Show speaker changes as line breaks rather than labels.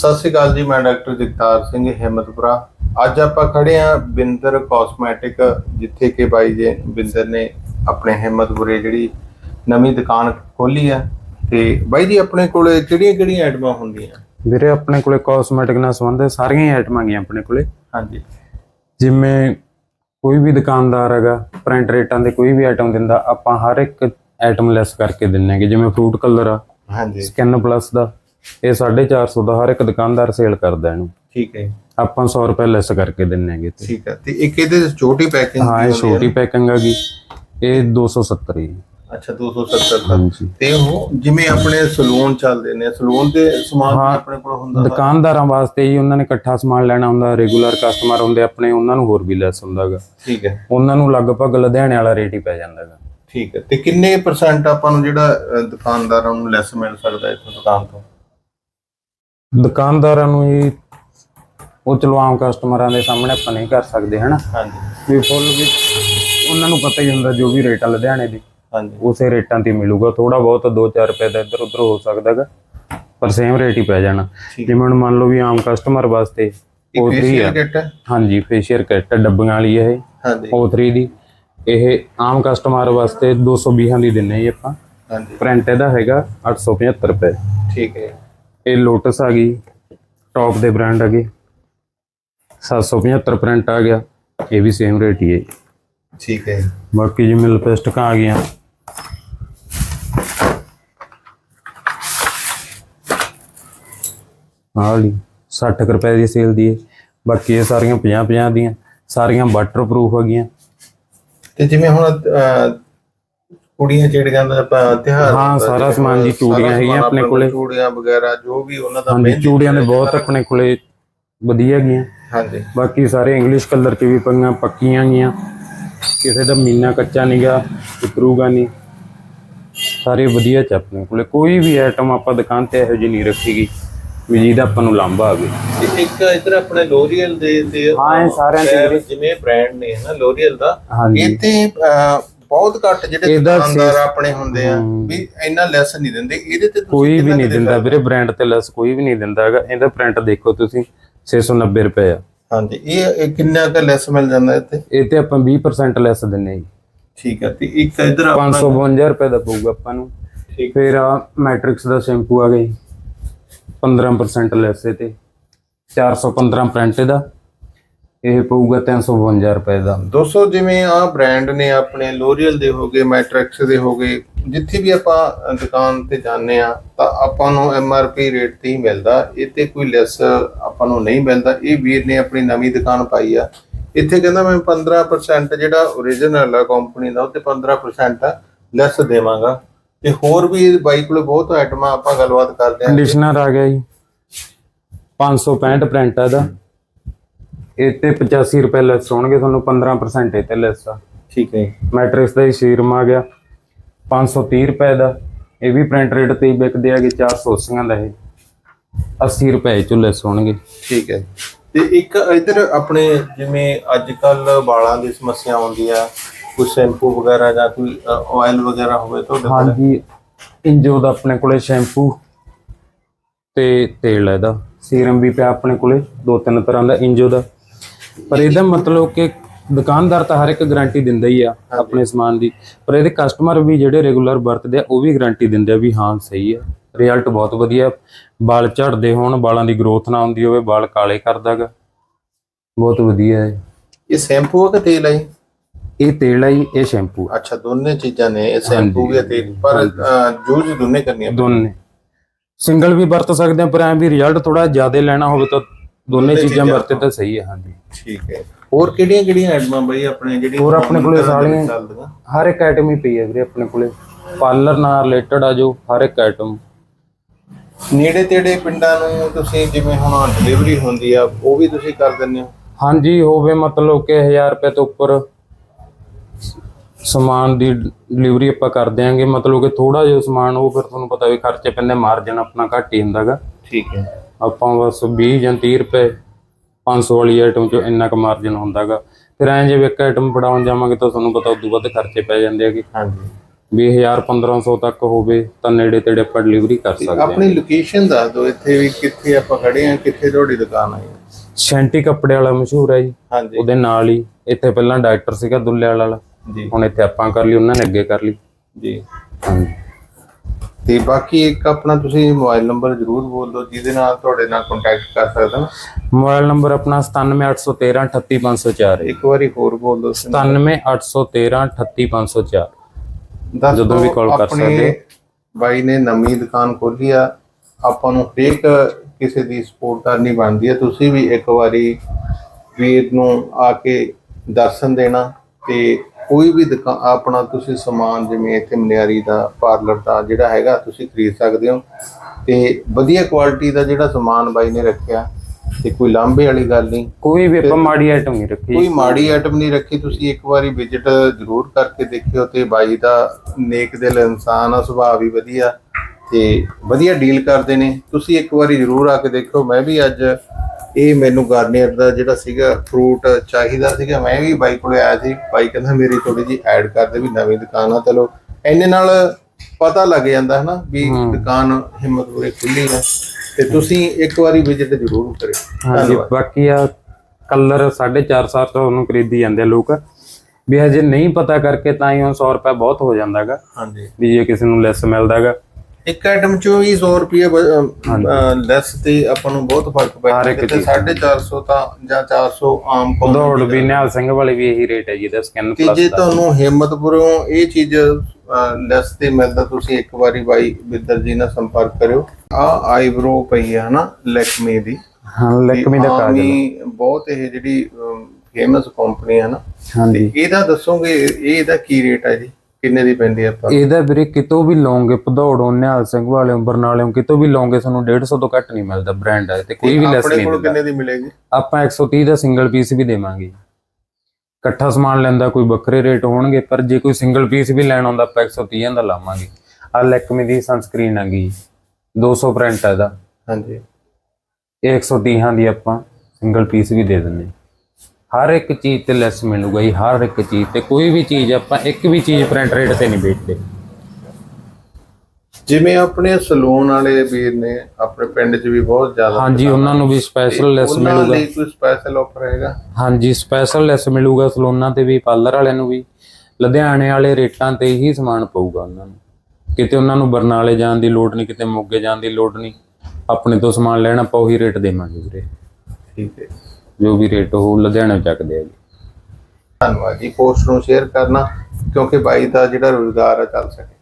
ਸਤਿ ਸ਼੍ਰੀ ਅਕਾਲ ਜੀ ਮੈਂ ਡਾਕਟਰ ਜਗਤਾਰ ਸਿੰਘ ਹਿੰਮਤਪੁਰਾ। ਅੱਜ ਆਪਾਂ ਖੜੇ ਆ ਬਿੰਦਰ ਕਾਸਮੈਟਿਕ ਜਿੱਥੇ ਕਿ ਬਾਈ ਜੀ ਬਿੰਦਰ ਨੇ ਆਪਣੇ ਹਿੰਮਤਪੁਰੇ ਜਿਹੜੀ ਨਵੀਂ ਦੁਕਾਨ ਖੋਲੀ ਆ। ਤੇ ਬਾਈ ਜੀ ਆਪਣੇ ਕੋਲੇ ਕਿਹੜੀਆਂ ਕਿਹੜੀਆਂ ਆਈਟਮਾਂ ਹੁੰਦੀਆਂ?
ਵੀਰੇ ਆਪਣੇ ਕੋਲੇ ਕਾਸਮੈਟਿਕ ਨਾਲ ਸੰਬੰਧਿਤ ਸਾਰੀਆਂ ਹੀ ਆਈਟਮਾਂ ਗਈਆਂ ਆਪਣੇ ਕੋਲੇ।
ਹਾਂਜੀ।
ਜਿਵੇਂ ਕੋਈ ਵੀ ਦੁਕਾਨਦਾਰ ਹੈਗਾ ਪ੍ਰਿੰਟ ਰੇਟਾਂ ਦੇ ਕੋਈ ਵੀ ਆਈਟਮ ਦਿੰਦਾ ਆਪਾਂ ਹਰ ਇੱਕ ਆਈਟਮ ਲੈਸ ਕਰਕੇ ਦਿੰਨੇ ਹੈਗੇ ਜਿਵੇਂ ਫਰੂਟ ਕਲਰ ਆ
ਹਾਂਜੀ।
ਸਕਿਨ ਪਲੱਸ ਦਾ। ਇਹ 450 ਦਾ ਹਰ ਇੱਕ ਦੁਕਾਨਦਾਰ ਸੇਲ ਕਰਦਾ ਇਹਨੂੰ।
ਠੀਕ ਹੈ।
ਆਪਾਂ 100 ਰੁਪਏ ਲੈਸ ਕਰਕੇ ਦਿੰਨੇ ਤੇ
ਠੀਕ ਹੈ ਤੇ ਇੱਕ ਇਹਦੇ ਛੋਟੀ ਪੈਕਿੰਗ
ਹਾਂ ਇਹ ਛੋਟੀ ਪੈਕਿੰਗ ਹੈਗੀ। ਇਹ 270 ਹੀ
ਅੱਛਾ 270 ਦਾ। ਤੇ ਉਹ ਜਿਵੇਂ ਆਪਣੇ ਸਲੂਨ ਚੱਲਦੇ ਨੇ ਸਲੂਨ ਦੇ ਸਮਾਨ। ਆਪਣੇ ਕੋਲ ਹੁੰਦਾ?
ਦੁਕਾਨਦਾਰਾਂ ਵਾਸਤੇ ਹੀ ਉਹਨਾਂ ਨੇ ਇਕੱਠਾ ਸਮਾਨ ਲੈਣਾ ਹੁੰਦਾ ਰੈਗੂਲਰ ਕਸਟਮਰ ਹੁੰਦੇ ਆਪਣੇ ਉਹਨਾਂ ਨੂੰ ਹੋਰ ਵੀ ਲੈਸ ਹੁੰਦਾਗਾ
ਠੀਕ ਹੈ।
ਉਹਨਾਂ ਨੂੰ ਲਗਭਗ ਲੁਧਿਆਣੇ ਵਾਲਾ ਰੇਟ ਹੀ ਪੈ ਜਾਂਦਾ ਹੈਗਾ
ਠੀਕ ਹੈ ਤੇ ਕਿੰਨੇ ਪਰਸੈਂਟ ਆਪਾਂ ਨੂੰ ਜਿਹੜਾ ਦੁਕਾਨਦਾਰਾਂ ਨੂੰ ਲੈਸ ਮਿਲ ਸਕਦਾ ਇੱਥੋਂ ਦੁਕਾਨ ਤੋਂ?
ਦੁਕਾਨਦਾਰਾਂ ਨੂੰ ਹੀ ਉਹ ਚਲੋ ਆਮ ਕਸਟਮਰਾਂ ਦੇ ਸਾਹਮਣੇ ਆਪਾਂ ਨਹੀਂ ਕਰ ਸਕਦੇ ਹਨਾ?
ਹਾਂਜੀ।
ਵੀ ਫੁੱਲ ਵੀ ਉਹਨਾਂ ਨੂੰ ਪਤਾ ਹੀ ਹੁੰਦਾ ਜੋ ਵੀ ਰੇਟ ਆ ਲੁਧਿਆਣੇ ਦੀ।
ਹਾਂਜੀ।
ਉਸੇ ਰੇਟਾਂ ਤੇ ਹੀ ਮਿਲੂਗਾ ਥੋੜਾ ਬਹੁਤ 2-4 ਰੁਪਏ ਦਾ ਇੱਧਰ ਉੱਧਰ ਹੋ ਸਕਦਾ ਪਰ ਸੇਮ ਰੇਟ ਹੀ ਪੈ ਜਾਣਾ। ਜਿਵੇਂ ਹੁਣ ਮੰਨ ਲਓ ਵੀ ਆਮ ਕਸਟਮਰ ਵਾਸਤੇ
ਇੱਕ
O3
ਫੇਸ਼ੀਅਲ
ਆ।
ਕਿੱਟ ਹੈ?
ਹਾਂਜੀ ਫੇਸ਼ੀਅਲ ਕਿੱਟ ਡੱਬੀਆਂ ਵਾਲੀ ਇਹ
ਹਾਂਜੀ।
O3 ਦੀ। ਇਹ ਆਮ ਕਸਟਮਰ ਵਾਸਤੇ 220 ਦੀ ਦਿੰਨੇ ਜੀ ਆਪਾਂ।
ਹਾਂਜੀ।
ਪ੍ਰਿੰਟ ਇਹਦਾ ਹੈਗਾ 875 ਰੁਪਏ।
ਠੀਕ ਹੈ।
ਇਹ ਲੋਟਸ ਆ ਗਈ ਟੌਪ ਦੇ ਬ੍ਰਾਂਡ ਹੈਗੇ 775 ਪ੍ਰਿੰਟ ਆ ਗਿਆ ਇਹ ਵੀ ਸੇਮ ਰੇਟ ਹੀ ਹੈ।
ਠੀਕ ਹੈ
ਬਾਕੀ ਜਿਵੇਂ ਲਿਪਸਟਿਕਾਂ ਆ ਗਈਆਂ। ਆਹ ਲਈ 60 ਕੁ ਰੁਪਏ ਦੀ ਸੇਲ ਦੀ ਹੈ। ਬਾਕੀ ਇਹ ਸਾਰੀਆਂ 50 50 ਦੀਆਂ ਸਾਰੀਆਂ ਵਾਟਰਪ੍ਰੂਫ ਹੈਗੀਆਂ
ਤੇ ਜਿਵੇਂ ਹੁਣ ਕੁੜੀਆਂ ਚਿੜੀਆਂ ਦਾ ਆਪਾਂ
ਹਾਂ, ਸਾਰਾ ਸਮਾਨ ਜੀ, ਚੂੜੀਆਂ ਹੈਗੀਆਂ ਆਪਣੇ
ਕੋਲ। ਚੂੜੀਆਂ ਵਗੈਰਾ ਜੋ ਵੀ ਉਹਨਾਂ ਦਾ
ਹਾਂਜੀ ਚੂੜੀਆਂ ਦੇ ਬਹੁਤ ਆਪਣੇ ਕੋਲੇ ਵਧੀਆ ਹੈਗੀਆਂ
ਹਾਂਜੀ।
ਬਾਕੀ ਸਾਰੇ ਇੰਗਲਿਸ਼ ਕਲਰ ਚ ਵੀ ਪਈਆਂ ਪੱਕੀਆਂ ਗੀਆਂ ਕਿਸੇ ਦਾ ਮੀਨਾ ਕੱਚਾ ਨਹੀਂਗਾ ਉਤਰੂਗਾ ਨਹੀਂ ਸਾਰੇ ਵਧੀਆ ਚ ਆਪਣੇ ਕੋਲੇ। ਕੋਈ ਵੀ ਆਈਟਮ ਆਪਾਂ ਦੁਕਾਨ ਤੇ ਇਹੋ ਜਿਹੀ ਨਹੀਂ ਰੱਖੀਗੀ ਵੀ ਜਿਹਦਾ ਆਪਾਂ ਨੂੰ ਲਾਂਭਾ ਆਵੇ
ਤੇ ਇੱਕ ਇਧਰ ਆਪਣੇ ਲੋਰੀਅਲ ਦੇ ਤੇ
ਹਾਂ, ਸਾਰਿਆਂ ਦੇ
ਜਿਵੇਂ ਬ੍ਰਾਂਡ ਨੇ ਨਾ ਲੋਰੀਅਲ ਦਾ ਇੱਥੇ ਬਹੁਤ ਘੱਟ ਜਿਹੜੇ
ਇਹਦਾ
ਦੁਕਾਨਦਾਰ
ਸੇ-
ਆਪਣੇ ਹੁੰਦੇ ਆ
ਹਮ।
ਵੀ ਇੰਨਾ ਲੈਸ ਨਹੀਂ ਦਿੰਦੇ। ਇਹਦੇ ਤੇ ਤੁਸੀਂ
ਕੋਈ ਵੀ
ਕਿੰਨਾ
ਨਹੀਂ
ਕੁ
ਦਿੰਦਾ ਵੀਰੇ ਬ੍ਰਾਂਡ ਤੇ ਲੈਸ ਕੋਈ ਵੀ ਨਹੀਂ ਦਿੰਦਾ ਹੈਗਾ। ਇਹਦਾ ਪ੍ਰਿੰਟ ਦੇਖੋ ਤੁਸੀਂ 690 ਰੁਪਏ ਆ।
ਹਾਂਜੀ ਇਹ ਇਹ ਕਿੰਨਾ ਕੁ ਲੈਸ ਮਿਲ ਜਾਂਦਾ ਇੱਥੇ?
ਇਹ ਤੇ ਆਪਾਂ 20% ਲੈਸ ਦਿੰਨੇ ਜੀ।
ਠੀਕ ਹੈ ਤੇ ਇੱਕ ਇਧਰ ਆਪਣਾ
552 ਰੁਪਏ ਦਾ ਪਊਗਾ ਆਪਾਂ ਨੂੰ।
ਠੀਕ।
ਫਿਰ ਆ ਮੈਟ੍ਰਿਕਸ ਦਾ ਸ਼ੈਂਪੂ ਆ ਗਿਆ ਜੀ। 15% ਲੈਸ ਤੇ 415 ਪ੍ਰਿੰਟ ਦਾ ਇਹ ਪਊਗਾ 352 ਰੁਪਏ ਦਾ।
ਦੋਸਤੋ ਜਿਵੇਂ ਆ ਬ੍ਰਾਂਡ ਨੇ ਆਪਣੇ ਲੋਰੀਅਲ ਦੇ ਹੋਗੇ ਮੈਟ੍ਰਿਕਸ ਦੇ ਹੋਗੇ ਜਿੱਥੇ ਵੀ ਆਪਾਂ ਦੁਕਾਨ ਤੇ ਜਾਂਦੇ ਆ ਤਾਂ ਆਪਾਂ ਨੂੰ ਐਮ ਆਰ ਪੀ ਰੇਟ ਤੇ ਹੀ ਮਿਲਦਾ। ਇਹ ਤੇ ਕੋਈ ਲੈਸ ਆਪਾਂ ਨੂੰ ਨਹੀਂ ਮਿਲਦਾ। ਇਹ ਵੀਰ ਨੇ ਆਪਣੀ ਨਵੀਂ ਦੁਕਾਨ ਪਾਈ ਆ। ਇੱਥੇ ਕਹਿੰਦਾ ਮੈਂ 15% ਜਿਹੜਾ origignal ਆ ਕੰਪਨੀ ਦਾ ਉਹ ਤੇ 15% ਲੈਸ ਦੇਵਾਂਗਾ। ਤੇ ਹੋਰ ਵੀ ਬਾਈ ਕੋਲੇ ਬਹੁਤ ਆਈਟਮਾਂ ਆਪਾਂ ਗੱਲਬਾਤ ਕਰਦੇ ਆ
ਕੰਡੀਸ਼ਨਰ ਆ ਗਿਆ ਜੀ। 565 ਪ੍ਰਿੰਟ ਆ ਦਾ ਇਹ ਤੇ 85 ਰੁਪਏ ਲੈਸ ਹੋਣਗੇ ਤੁਹਾਨੂੰ 15% ਇਹ ਤੇ ਲੈਸ ਆ।
ਠੀਕ ਹੈ
ਮੈਟ੍ਰਿਕਸ ਦਾ ਹੀ ਸੀਰਮ ਆ ਗਿਆ। 530 ਰੁਪਏ ਦਾ। ਇਹ ਵੀ ਪ੍ਰਿੰਟ ਰੇਟ ਤੇ ਹੀ ਵਿਕਦੇ ਹੈਗੇ 480 ਦਾ ਇਹ। 80 ਰੁਪਏ ਚ ਲੈਸ ਹੋਣਗੇ।
ਠੀਕ ਹੈ। ਤੇ ਇੱਕ ਇਧਰ ਆਪਣੇ ਜਿਵੇਂ ਅੱਜ ਕੱਲ ਵਾਲਾਂ ਦੀ ਸਮੱਸਿਆ ਆਉਂਦੀ ਆ ਕੋਈ ਸ਼ੈਂਪੂ ਵਗੈਰਾ ਜਾਂ ਕੋਈ ਆਇਲ ਵਗੈਰਾ ਹੋਵੇ ਤੁਹਾਡੇ ਕੋਲ?
ਹਾਂਜੀ। ਇੰਜੋ ਦਾ ਆਪਣੇ ਕੋਲੇ ਸ਼ੈਂਪੂ ਤੇ ਤੇਲ ਹੈ ਇਹਦਾ। ਸੀਰਮ ਵੀ ਪਿਆ ਆਪਣੇ ਕੋਲੇ ਦੋ ਤਿੰਨ ਤਰ੍ਹਾਂ ਦਾ ਇੰਜੋ ਦਾ ਪਰ ਇਹਦਾ ਮਤਲਬ ਕਿ ਦੁਕਾਨਦਾਰ ਤਾਂ ਹਰ ਇੱਕ ਗਾਰੰਟੀ ਦਿੰਦਾ ਹੀ ਆ ਆਪਣੇ ਸਮਾਨ ਦੀ। ਪਰ ਇਹਦੇ ਕਸਟਮਰ ਵੀ ਜਿਹੜੇ ਰੈਗੂਲਰ ਵਰਤਦੇ ਆ ਉਹ ਵੀ ਗਾਰੰਟੀ ਦਿੰਦੇ ਆ ਵੀ ਹਾਂ ਸਹੀ ਆ। ਰਿਜ਼ਲਟ ਬਹੁਤ ਵਧੀਆ। ਵਾਲ ਝੜਦੇ ਹੋਣ ਵਾਲਾਂ ਦੀ ਗਰੋਥ ਨਾ ਹੁੰਦੀ ਹੋਵੇ ਵਾਲ ਕਾਲੇ ਕਰਦਾਗਾ ਬਹੁਤ ਵਧੀਆ ਹੈ।
ਇਹ ਸ਼ੈਂਪੂ ਆ ਕਿ ਤੇਲ ਹੈ
ਇਹ ਤੇਲ ਹੈ ਇਹ ਸ਼ੈਂਪੂ ਆ।
ਅੱਛਾ ਦੋਨੇ ਚੀਜ਼ਾਂ ਨੇ ਇਹ ਸ਼ੈਂਪੂ ਵੀ ਆ ਤੇਲ। ਪਰ ਯੂਜ਼ ਦੋਨੇ ਕਰਨੀਆਂ
ਦੋਨੇ। ਸਿੰਗਲ ਵੀ ਵਰਤ ਸਕਦੇ ਆ ਪਰ ਐ ਵੀ ਰਿਜ਼ਲਟ ਥੋੜਾ ਜ਼ਿਆਦਾ ਲੈਣਾ ਹੋਵੇ ਤਾਂ ਦੋਨੇ ਚੀਜ਼ਾਂ ਵਰਤੇ ਤਾਂ ਸਹੀ ਹੈ ਹਾਂਜੀ।
ਠੀਕ ਹੈ। ਹੋਰ ਕਿਹੜੀਆਂ ਕਿਹੜੀਆਂ ਆਈਟਮਾਂ ਬਈ ਆਪਣੇ ਜਿਹੜੀਆਂ
ਹੋਰ ਆਪਣੇ ਕੋਲੇ ਸਾਰੀਆਂ- ਹਰ ਇੱਕ ਆਈਟਮ ਹੀ ਪਈ ਹੈ ਵੀਰੇ ਆਪਣੇ ਕੋਲੇ। ਪਾਰਲਰ ਨਾਲ ਰਿਲੇਟਡ ਆ ਜੋ ਹਰ ਇੱਕ ਆਈਟਮ
ਨੇੜੇ ਤੇੜੇ ਪਿੰਡਾਂ ਨੂੰ ਤੁਸੀਂ ਜਿਵੇਂ ਹੁਣ ਡਿਲੀਵਰੀ ਹੁੰਦੀ ਆ ਉਹ ਵੀ ਤੁਸੀਂ ਕਰ ਦਿੰਦੇ ਹੋ?
ਹਾਂਜੀ ਹੋਵੇ ਮਤਲਬ ਕਿ 1000 ਰੁਪਏ ਤੋਂ ਉੱਪਰ ਸਮਾਨ ਦੀ ਡਿਲੀਵਰੀ ਆਪਾਂ ਕਰ ਦਿਆਂਗੇ। ਮਤਲਬ ਕਿ ਥੋੜਾ ਜਿਹਾ ਸਮਾਨ ਉਹ ਫਿਰ ਤੁਹਾਨੂੰ ਪਤਾ ਵੀ ਖਰਚੇ ਪੈਂਦੇ ਮਾਰਜਨ ਆਪਣਾ ਘੱਟ ਹੀ ਹੁੰਦਾਗਾ।
ਠੀਕ ਹੈ।
ਆਪਾਂ ਬਸ 20 ਜਾਂ 30 ਰੁਪਏ 500 ਵਾਲੀ ਆਈਟਮ ਚੋਂ ਇੰਨਾ ਕੁ ਮਾਰਜਨ ਹੁੰਦਾਗਾ ਫਿਰ ਐਂ ਜੇ ਇੱਕ ਆਈਟਮ ਫੜਾਉਣ ਜਾਵਾਂਗੇ ਤਾਂ ਤੁਹਾਨੂੰ ਪਤਾ ਉਦੋਂ ਵੱਧ ਖਰਚੇ ਪੈ ਜਾਂਦੇ ਹੈਗੇ।
ਹਾਂਜੀ।
ਵੀ 1000 1500 ਤੱਕ ਹੋਵੇ ਤਾਂ ਨੇੜੇ ਤੇੜੇ ਆਪਾਂ ਡਿਲੀਵਰੀ ਕਰ ਸਕਦੇ ਹਾਂ
ਆਪਣੀ ਲੋਕੇਸ਼ਨ ਦੱਸ ਦਿਓ ਇੱਥੇ ਵੀ ਕਿੱਥੇ ਆਪਾਂ ਖੜੇ ਆ ਕਿੱਥੇ ਤੁਹਾਡੀ ਦੁਕਾਨ ਹੈ।
ਸ਼ੈਂਟੀ ਕੱਪੜੇ ਵਾਲਾ ਮਸ਼ਹੂਰ ਹੈ ਜੀ।
ਹਾਂਜੀ।
ਉਹਦੇ ਨਾਲ ਹੀ ਇੱਥੇ ਪਹਿਲਾਂ ਡਾਕਟਰ ਸੀਗਾ ਦੁੱਲੇ ਵਾਲਾ।
ਜੀ।
ਹੁਣ ਇੱਥੇ ਆਪਾਂ ਕਰ ਲਈ ਉਹਨਾਂ ਨੇ ਅੱਗੇ ਕਰ ਲਈ।
ਜੀ।
ਹਾਂਜੀ।
ਤੇ ਬਾਕੀ ਇੱਕ ਆਪਣਾ ਤੁਸੀਂ ਮੋਬਾਈਲ ਨੰਬਰ ਜ਼ਰੂਰ ਬੋਲ ਦਿਓ ਜਿਹਦੇ ਨਾਲ ਤੁਹਾਡੇ ਨਾਲ ਕੰਟੈਕਟ ਕਰ ਸਕਦਾ
ਮੋਬਾਈਲ ਨੰਬਰ ਆਪਣਾ 97813 38504 ਹੈ।
ਇੱਕ ਵਾਰੀ ਹੋਰ ਬੋਲ ਦਿਓ
97813 38504
ਦੱਸ
ਜਦੋਂ ਵੀ call ਕਰ ਸਕਦੇ।
ਬਾਈ ਨੇ ਨਵੀਂ ਦੁਕਾਨ ਖੋਲੀ ਆ ਆਪਾਂ ਨੂੰ ਹਰੇਕ ਕਿਸੇ ਦੀ ਸਪੋਰਟ ਕਰਨੀ ਬਣਦੀ ਹੈ ਤੁਸੀਂ ਵੀ ਇੱਕ ਵਾਰੀ ਵੀਰ ਨੂੰ ਆ ਕੇ ਦਰਸ਼ਨ ਦੇਣਾ ਤੇ ਕੋਈ ਵੀ ਦੁਕਾਨ ਆਪਣਾ ਤੁਸੀਂ ਸਮਾਨ ਜਿਵੇਂ ਇੱਥੇ ਮਨਿਆਰੀ ਦਾ ਪਾਰਲਰ ਦਾ ਜਿਹੜਾ ਹੈਗਾ ਤੁਸੀਂ ਖਰੀਦ ਸਕਦੇ ਹੋ। ਤੇ ਵਧੀਆ ਕੁਆਲਿਟੀ ਦਾ ਜਿਹੜਾ ਸਮਾਨ ਬਾਈ ਨੇ ਰੱਖਿਆ ਤੇ ਕੋਈ ਲਾਂਭੇ ਵਾਲੀ ਗੱਲ ਨਹੀਂ।
ਕੋਈ ਵੀ ਆਪਾਂ ਮਾੜੀ ਆਈਟਮ ਨਹੀਂ ਰੱਖੀ।
ਕੋਈ ਮਾੜੀ ਆਈਟਮ ਨਹੀਂ ਰੱਖੀ ਤੁਸੀਂ ਇੱਕ ਵਾਰੀ ਵਿਜ਼ਿਟ ਜ਼ਰੂਰ ਕਰਕੇ ਦੇਖਿਓ ਤੇ ਬਾਈ ਦਾ ਨੇਕ ਦਿਲ ਇਨਸਾਨ ਆ ਸੁਭਾਅ ਵੀ ਵਧੀਆ ਤੇ ਵਧੀਆ ਡੀਲ ਕਰਦੇ ਨੇ। ਤੁਸੀਂ ਇੱਕ ਵਾਰੀ ਜ਼ਰੂਰ ਆ ਕੇ ਦੇਖੋ ਮੈਂ ਵੀ ਅੱਜ ਇਹ ਮੈਨੂੰ ਗਾਰਨੀਅਰ ਦਾ ਜਿਹੜਾ ਸੀਗਾ ਫਰੂਟ ਚਾਹੀਦਾ ਸੀਗਾ ਮੈਂ ਵੀ ਬਾਈ ਕੋਲੇ ਆਇਆ ਸੀ। ਬਾਈ ਕਹਿੰਦਾ ਮੇਰੀ ਥੋੜੀ ਜੀ ਐਡ ਕਰ ਦੇ ਵੀ ਨਵੀਂ ਦੁਕਾਨ ਆ ਚਲੋ। ਇੰਨੇ ਨਾਲ ਪਤਾ ਲੱਗ ਜਾਂਦਾ ਹੈ ਨਾ ਵੀ ਦੁਕਾਨ ਹਿੰਮਤਪੁਰੇ ਖੁੱਲੀ ਹੈ ਤੇ ਤੁਸੀਂ ਇੱਕ ਵਾਰੀ ਵਿਜ਼ਿਟ ਜ਼ਰੂਰ ਕਰਿਓ।
ਹਾਂਜੀ ਬਾਕੀ ਆ ਕਲਰ 4.5 ਤੋਂ ਉਹਨੂੰ ਖਰੀਦੀ ਜਾਂਦੇ ਆ ਲੋਕ ਵੀ ਹਜੇ ਨਹੀਂ ਪਤਾ ਕਰਕੇ ਤਾਂ ਹੀ ਉਹ 100 ਰੁਪਏ ਬਹੁਤ ਹੋ ਜਾਂਦਾਗਾ।
ਹਾਂਜੀ।
ਵੀ ਜੇ ਕਿਸੇ ਨੂੰ ਲੈਸ ਮਿਲਦਾਗਾ।
ਇੱਕ ਆਈਟਮ ਚੋਂ ਵੀ 100 ਰੁਪਏ ਲੈਸ ਤੇ ਆਪਾਂ ਨੂੰ ਬਹੁਤ ਫ਼ਰਕ ਪੈਂਦਾ
ਇੱਕ
ਕਿਤੇ
ਚੀਜ਼।
450 ਤਾਂ ਜਾਂ 400 ਆਮ ਕੋਲ
ਦੌੜ ਵੀ ਨਿਹਾਲ ਸਿੰਘ ਵਾਲੇ ਵੀ ਇਹੀ ਰੇਟ ਹੈ ਜੀ ਇਹਦਾ ਸਕੈਨ ਪਲੱਸ
ਜੇ
ਦਾ।
ਤੁਹਾਨੂੰ ਹਿੰਮਤਪੁਰੋਂ ਇਹ ਚੀਜ਼ ਲੈਸ ਤੇ ਮਿਲਦਾ ਤੁਸੀਂ ਇੱਕ ਵਾਰੀ ਬਾਈ ਬਿੱਦਰ ਜੀ ਨਾਲ ਸੰਪਰਕ ਕਰਿਓ। ਆ ਆਈਬ੍ਰੋ ਪਈ ਹੈ ਹਨਾ ਲੈਕਮੀ ਦੀ।
ਹਾਂ ਲੈਕਮੀ ਦਾ
ਹੀ ਬਹੁਤ ਇਹ ਜਿਹੜੀ ਫੇਮਸ ਕੰਪਨੀ ਹੈ ਨਾ
ਹਾਂਜੀ।
ਇਹਦਾ ਦੱਸੋਗੇ ਇਹ ਇਹਦਾ ਕੀ ਰੇਟ ਹੈ ਜੀ? ਕਿੰਨੇ ਦੀ ਪੈਂਦੀ ਹੈ ਆਪਾਂ?
ਇਹਦਾ ਵੀਰੇ ਕਿਤੋਂ ਵੀ ਲਓਗੇ ਭਦੌੜੋਂ ਨਿਹਾਲ ਸਿੰਘ ਵਾਲਿਓ ਬਰਨਾਲਿਓਂ ਕਿਤੋਂ ਵੀ ਲਓਗੇ ਤੁਹਾਨੂੰ 150 ਤੋਂ ਘੱਟ ਨਹੀਂ ਮਿਲਦਾ ਬ੍ਰਾਂਡ ਹੈ ਤੇ ਕੋਈ ਵੀ ਲੈਸ
ਆਪਣੇ
ਨਹੀਂ
ਕੋਲ
ਦਿੰਦਾ।
ਕਿੰਨੇ ਦੀ ਮਿਲੇਗੀ?
ਆਪਾਂ 130 ਦਾ ਸਿੰਗਲ ਪੀਸ ਵੀ ਦੇਵਾਂਗੇ। ਇਕੱਠਾ ਸਮਾਨ ਲੈਂਦਾ ਕੋਈ ਵੱਖਰੇ ਰੇਟ ਹੋਣਗੇ ਪਰ ਜੇ ਕੋਈ ਸਿੰਗਲ ਪੀਸ ਵੀ ਲੈਣ ਆਉਂਦਾ ਆਪਾਂ 130 ਦਾ ਲਾਵਾਂਗੇ। ਆ ਲੈਕਮੀ ਦੀ ਸਨਸਕ੍ਰੀਨ ਹੈਗੀ 200 ਪ੍ਰਿੰਟ ਹੈ ਇਹਦਾ।
ਹਾਂਜੀ।
ਇਹ 130 ਦੀ ਆਪਾਂ ਸਿੰਗਲ ਪੀਸ ਵੀ ਦੇ ਹਾਂ। ਹਰ ਇੱਕ ਚੀਜ਼ ਤੇ ਲੈਸ ਮਿਲੂਗਾ ਜੀ ਹਰ ਇੱਕ ਚੀਜ਼ ਤੇ। ਕੋਈ ਵੀ ਚੀਜ਼ ਆਪਾਂ ਇੱਕ ਵੀ ਚੀਜ਼ ਪ੍ਰਿੰਟ ਰੇਟ ਤੇ ਨਹੀਂ ਵੇਚਦੇ।
ਜਿਵੇਂ ਆਪਣੇ ਸਲੂਨ ਵਾਲੇ ਵੀਰ ਨੇ ਆਪਣੇ ਪਿੰਡ 'ਚ ਵੀ ਬਹੁਤ ਜ਼ਿਆਦਾ
ਹਾਂਜੀ ਉਹਨਾਂ ਨੂੰ ਵੀ ਸਪੈਸ਼ਲ ਲੈਸ
ਉਹਨਾਂ
ਮਿਲੂਗਾ।
ਲਈ ਕੋਈ ਸਪੈਸ਼ਲ ਆਫਰ ਹੈਗਾ?
ਹਾਂਜੀ ਸਪੈਸ਼ਲ ਲੈਸ ਮਿਲੂਗਾ ਸਲੂਨਾਂ ਤੇ ਵੀ ਪਾਰਲਰ ਵਾਲਿਆਂ ਨੂੰ ਵੀ। ਲੁਧਿਆਣੇ ਵਾਲੇ ਰੇਟਾਂ ਤੇ ਹੀ ਸਮਾਨ ਪਊਗਾ ਉਹਨਾਂ ਨੂੰ। ਕਿਤੇ ਉਹਨਾਂ ਨੂੰ ਬਰਨਾਲੇ ਜਾਣ ਦੀ ਲੋੜ ਨਹੀਂ ਕਿਤੇ ਮੋਗੇ ਜਾਣ ਦੀ ਲੋੜ ਨਹੀਂ। ਆਪਣੇ ਤੋਂ ਸਮਾਨ ਲੈਣਾ ਆਪਾਂ ਉਹੀ ਰੇਟ ਦੇਵਾਂਗੇ ਵੀਰੇ।
ਠੀਕ ਹੈ।
ਜੋ ਵੀ ਰੇਟ ਉਹ ਲੁਧਿਆਣੇ ਚੱਕਦੇ ਆ ਜੀ।
ਧੰਨਵਾਦ ਜੀ ਪੋਸਟ ਨੂੰ ਸ਼ੇਅਰ ਕਰਨਾ, ਕਿਉਂਕਿ ਬਾਈ ਦਾ ਜਿਹੜਾ ਰੋਜ਼ਗਾਰ ਆ, ਚੱਲ ਸਕੇ।